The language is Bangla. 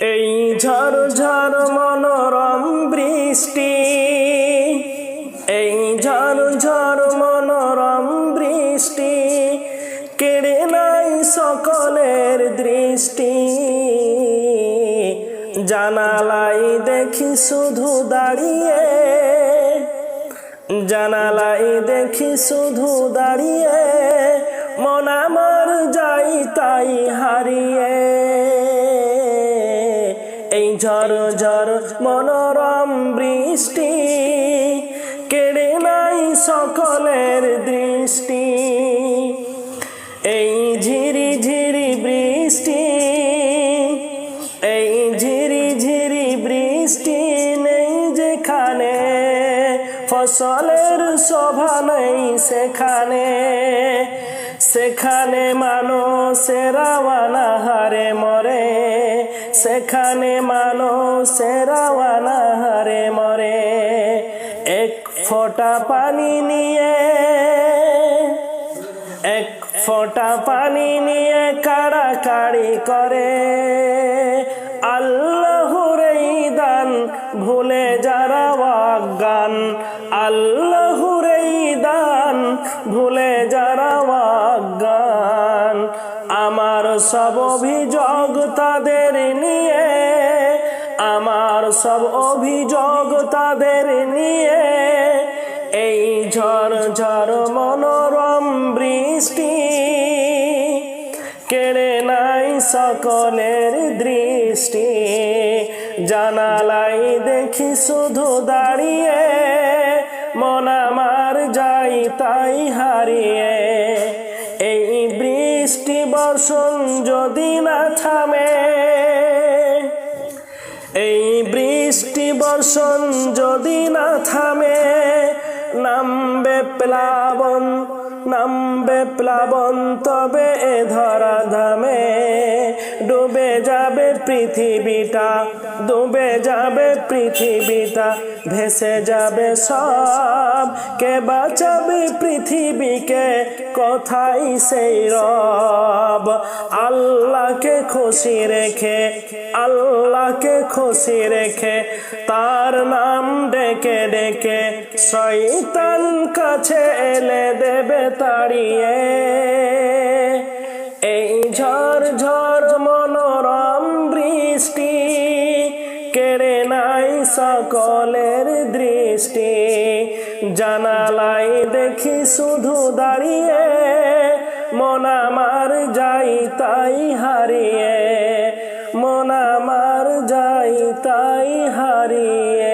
এই ঝড় মনোরম বৃষ্টি, এই ঝড় মনোরম বৃষ্টি, কেড়ে নাই সকলের দৃষ্টি। জানালাই দেখি শুধু দাঁড়িয়ে জানালাই দেখি শুধু দাঁড়িয়ে, মন আমার যাই তাই হারিয়ে। এই ঝড় ঝড় মনোরম বৃষ্টি কেড়ে নাই সকলের দৃষ্টি। এই ঝিরি ঝিরি বৃষ্টি, এই ঝিরি ঝিরি বৃষ্টি নেই যেখানে, ফসলের শোভা নেই সেখানে। সেখানে মানুষেরা হারে সেখানে মানুষেরা হারে মরে, এক ফোঁটা পানি নিয়ে, এক ফোঁটা পানি নিয়ে কাড়াকাড়ি করে। আল্লাহর দান ভুলে যারা অজ্ঞান আল্লাহর আমার সব অভিযোগ তাদের নিয়ে, আমার সব অভিযোগ তাদের নিয়ে। এই ঝড় ঝড় মনোরম বৃষ্টি কেড়ে নাই সকলের দৃষ্টি। জানালাই দেখি শুধু দাঁড়িয়ে, মন আমার যাই তাই হারিয়ে। এই বৃষ্টি বর্ষণ যদি না থামে, এই বৃষ্টি বর্ষণ যদি না থামে, নামবে প্লাবন নামবে প্লাবন তবে এ ধরা ধামে ডুবে যাবে পৃথিবীটা, ডুবে যাবে পৃথিবীটা, ভেসে যাবে সব। কে বাঁচাবে পৃথিবীকে? কোথায় সেই রব। আল্লাহকে খুশি রেখে, আল্লাহকে খুশি রেখে, তার নাম ডেকে ডেকে শৈতান কাছে এলে দেবে তাড়িয়ে। নাই সকলের দৃষ্টি। জানালাই দেখি শুধু দাঁড়িয়ে, মন আমার যাই তাই হারিয়ে। মন আমার যাই তাই হারিয়ে।